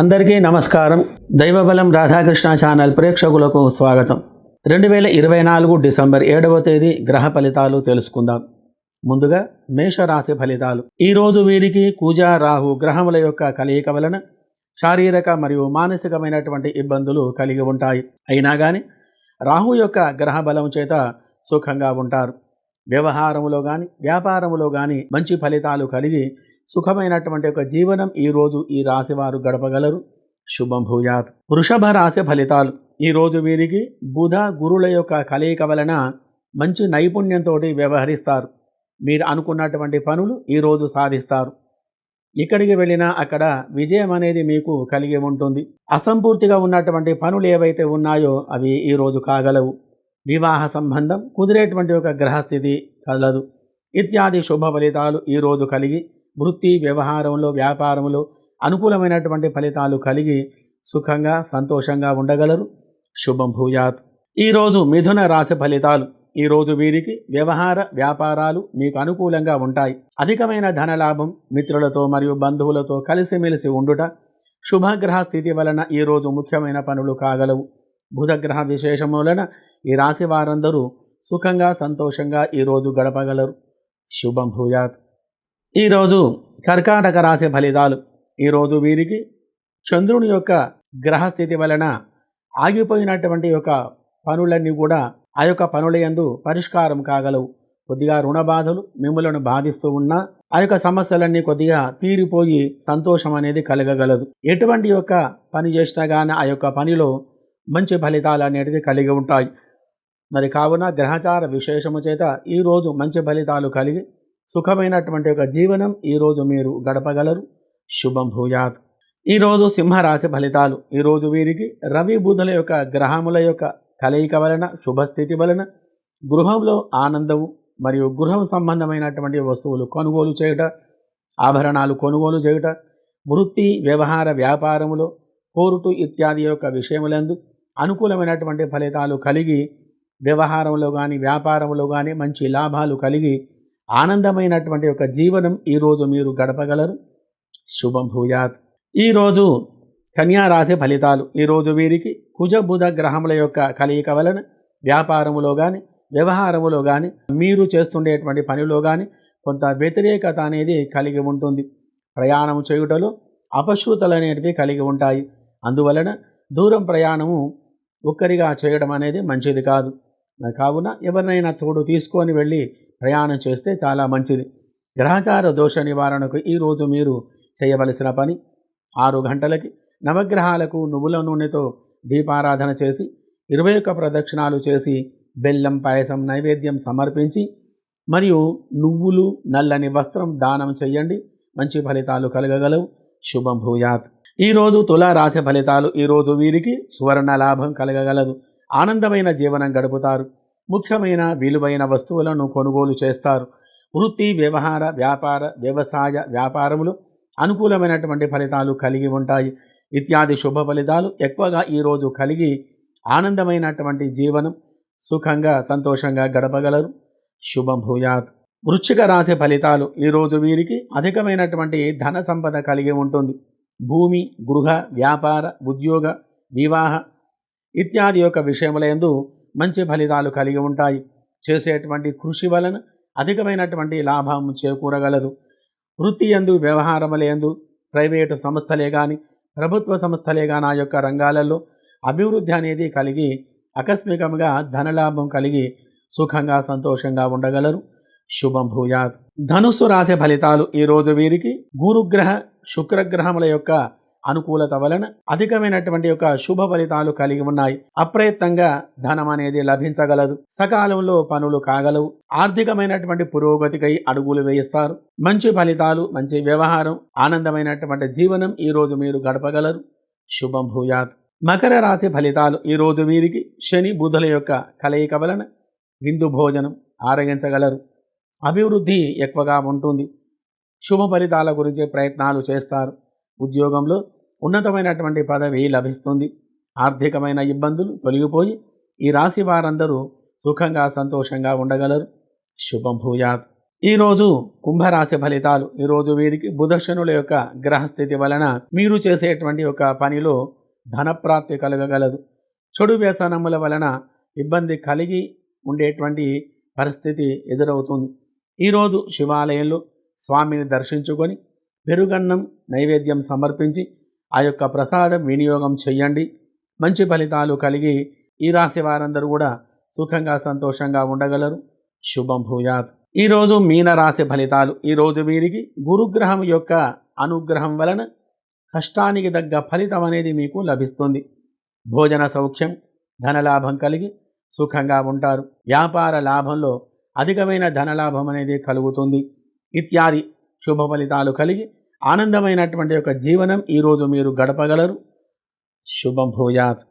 అందరికీ నమస్కారం. దైవబలం రాధాకృష్ణ ఛానల్ ప్రేక్షకులకు స్వాగతం. రెండు వేల ఇరవై నాలుగు డిసెంబర్ ఏడవ తేదీ గ్రహ ఫలితాలు తెలుసుకుందాం. ముందుగా మేషరాశి ఫలితాలు. ఈరోజు వీరికి కూజ రాహు గ్రహముల యొక్క కలయిక వలన శారీరక మరియు మానసికమైనటువంటి ఇబ్బందులు కలిగి ఉంటాయి. అయినా కానీ రాహు యొక్క గ్రహ బలం చేత సుఖంగా ఉంటారు. వ్యవహారములో కానీ వ్యాపారములో కానీ మంచి ఫలితాలు కలిగి సుఖమైనటువంటి ఒక జీవనం ఈ రోజు ఈ రాశి వారు గడపగలరు. శుభం భూయాత్. వృషభ రాశి ఫలితాలు. ఈరోజు వీరికి బుధ గురుల యొక్క కలయిక వలన మంచి నైపుణ్యంతో వ్యవహరిస్తారు. మీరు అనుకున్నటువంటి పనులు ఈరోజు సాధిస్తారు. ఎక్కడికి వెళ్ళినా అక్కడ విజయం అనేది మీకు కలిగి ఉంటుంది. అసంపూర్తిగా ఉన్నటువంటి పనులు ఏవైతే ఉన్నాయో అవి ఈరోజు కాగలవు. వివాహ సంబంధం కుదిరేటువంటి ఒక గ్రహస్థితి కలదు. ఇత్యాది శుభ ఫలితాలు ఈ రోజు కలిగి వృత్తి వ్యవహారంలో వ్యాపారంలో అనుకూలమైనటువంటి ఫలితాలు కలిగి సుఖంగా సంతోషంగా ఉండగలరు. శుభం భూయాత్. ఈరోజు మిథున రాశి ఫలితాలు. ఈరోజు వీరికి వ్యవహార వ్యాపారాలు మీకు అనుకూలంగా ఉంటాయి. అధికమైన ధనలాభం మిత్రులతో మరియు బంధువులతో కలిసిమెలిసి ఉండుట శుభగ్రహ స్థితి వలన ఈరోజు ముఖ్యమైన పనులు కాగలవు. బుధగ్రహ విశేషం వలన ఈ రాశి వారందరూ సుఖంగా సంతోషంగా ఈరోజు గడపగలరు. శుభం భూయాత్. ఈరోజు కర్కాటక రాశి ఫలితాలు. ఈరోజు వీరికి చంద్రుని యొక్క గ్రహస్థితి వలన ఆగిపోయినటువంటి యొక్క పనులన్నీ కూడా ఆ యొక్క పనుల యందు పరిష్కారం కాగలవు. కొద్దిగా రుణ బాధలు మిమ్మలను బాధిస్తూ ఉన్నా ఆ యొక్క సమస్యలన్నీ కొద్దిగా తీరిపోయి సంతోషం అనేది కలగగలదు. ఎటువంటి యొక్క పని చేసినా కానీ ఆ యొక్క పనిలో మంచి ఫలితాలు అనేటివి కలిగి ఉంటాయి. మరి కావున గ్రహచార విశేషము చేత ఈరోజు మంచి ఫలితాలు కలిగి సుఖమైనటువంటి ఒక జీవనం ఈరోజు మీరు గడపగలరు. శుభం భూయాత్. ఈరోజు సింహరాశి ఫలితాలు. ఈరోజు వీరికి రవి బుధుల యొక్క గ్రహముల యొక్క కలయిక వలన శుభస్థితి వలన గృహంలో ఆనందము మరియు గృహం సంబంధమైనటువంటి వస్తువులు కొనుగోలు చేయుట ఆభరణాలు కొనుగోలు చేయుట వృత్తి వ్యవహార వ్యాపారములో కోరుటు ఇత్యాది యొక్క విషయములందు అనుకూలమైనటువంటి ఫలితాలు కలిగి వ్యవహారంలో కానీ వ్యాపారంలో కానీ మంచి లాభాలు కలిగి ఆనందమైనటువంటి ఒక జీవనం ఈరోజు మీరు గడపగలరు. శుభం భూయాత్ ఈరోజు కన్యారాశి ఫలితాలు. ఈరోజు వీరికి కుజబుధ గ్రహముల యొక్క కలయిక వలన వ్యాపారములో కానీ వ్యవహారములో కానీ మీరు చేస్తుండేటువంటి పనిలో కానీ కొంత వ్యతిరేకత అనేది కలిగి ఉంటుంది. ప్రయాణం చేయుటలో అపశృతలు అనేటివి కలిగి ఉంటాయి. అందువలన దూరం ప్రయాణము ఒక్కరిగా చేయడం అనేది మంచిది కాదు. కావున ఎవరినైనా తోడు తీసుకొని వెళ్ళి ప్రయాణం చేస్తే చాలా మంచిది. గ్రహచార దోష నివారణకు ఈరోజు మీరు చేయవలసిన పని ఆరు గంటలకి నవగ్రహాలకు నువ్వుల నూనెతో దీపారాధన చేసి ఇరవై ఒక్క ప్రదక్షిణాలు చేసి బెల్లం పాయసం నైవేద్యం సమర్పించి మరియు నువ్వులు నల్లని వస్త్రం దానం చేయండి. మంచి ఫలితాలు కలగగలవు. శుభం భూయాత్. ఈరోజు తులా రాశి ఫలితాలు ఈరోజు వీరికి సువర్ణ లాభం కలగగలదు. ఆనందమైన జీవనం గడుపుతారు. ముఖ్యమైన విలువైన వస్తువులను కొనుగోలు చేస్తారు. వృత్తి వ్యవహార వ్యాపార వ్యవసాయ వ్యాపారములు అనుకూలమైనటువంటి ఫలితాలు కలిగి ఉంటాయి. ఇత్యాది శుభ ఫలితాలు ఎక్కువగా ఈరోజు కలిగి ఆనందమైనటువంటి జీవనం సుఖంగా సంతోషంగా గడపగలరు. శుభం భూయాత్. వృశ్చిక రాశి ఫలితాలు ఈరోజు వీరికి అధికమైనటువంటి ధన సంపద కలిగి ఉంటుంది. భూమి గృహ వ్యాపార ఉద్యోగ వివాహ ఇత్యాది యొక్క విషయములందు మంచి ఫలితాలు కలిగి ఉంటాయి. చేసేటువంటి కృషి వలన అధికమైనటువంటి లాభం చేకూరగలదు. వృత్తి ఎందు వ్యవహారములందు ప్రైవేటు సంస్థలే కానీ ప్రభుత్వ సంస్థలే కానీ ఆ యొక్క రంగాలలో అభివృద్ధి అనేది కలిగి ఆకస్మికంగా ధనలాభం కలిగి సుఖంగా సంతోషంగా ఉండగలరు. శుభం భూయాత్. ధనుస్సు రాశి ఫలితాలు ఈరోజు వీరికి. గురుగ్రహ శుక్రగ్రహముల యొక్క అనుకూలత వలన అధికమైనటువంటి యొక్క శుభ ఫలితాలు కలిగి ఉన్నాయి. అప్రయత్నంగా ధనం అనేది లభించగలదు. సకాలంలో పనులు కాగలవు. ఆర్థికమైనటువంటి పురోగతికై అడుగులు వేయిస్తారు. మంచి ఫలితాలు మంచి వ్యవహారం ఆనందమైనటువంటి జీవనం ఈ రోజు మీరు గడపగలరు. శుభం భూయాత్. మకర రాశి ఫలితాలు ఈరోజు వీరికి శని బుధుల యొక్క కలయిక వలన విందు భోజనం ఆరగించగలరు. అభివృద్ధి ఎక్కువగా ఉంటుంది. శుభ ఫలితాల గురించి ప్రయత్నాలు చేస్తారు. ఉద్యోగంలో ఉన్నతమైనటువంటి పదవి లభిస్తుంది. ఆర్థికమైన ఇబ్బందులు తొలగిపోయి ఈ రాశి వారందరూ సుఖంగా సంతోషంగా ఉండగలరు. శుభం భూయాత్. ఈరోజు కుంభరాశి ఫలితాలు ఈరోజు వీరికి బుధశనుల యొక్క గ్రహస్థితి వలన మీరు చేసేటువంటి ఒక పనిలో ధనప్రాప్తి కలగగలదు. చెడు వ్యసనముల వలన ఇబ్బంది కలిగి ఉండేటువంటి పరిస్థితి ఎదురవుతుంది. ఈరోజు శివాలయంలో స్వామిని దర్శించుకొని పెరుగన్నం నైవేద్యం సమర్పించి ఆ యొక్క ప్రసాదం వినియోగం చెయ్యండి. మంచి ఫలితాలు కలిగి ఈ రాశి వారందరూ కూడా సుఖంగా సంతోషంగా ఉండగలరు. శుభం భూయాత్. ఈరోజు మీనరాశి ఫలితాలు. ఈరోజు వీరికి గురుగ్రహం యొక్క అనుగ్రహం వలన కష్టానికి తగ్గ ఫలితం అనేది మీకు లభిస్తుంది. భోజన సౌఖ్యం ధనలాభం కలిగి సుఖంగా ఉంటారు. వ్యాపార లాభంలో అధికమైన ధనలాభం అనేది కలుగుతుంది. ఇత్యాది శుభ ఫలితాలు కలిగి ఆనందమైనటువంటి యొక్క జీవనం ఈరోజు మీరు గడపగలరు. శుభం భూయాత్.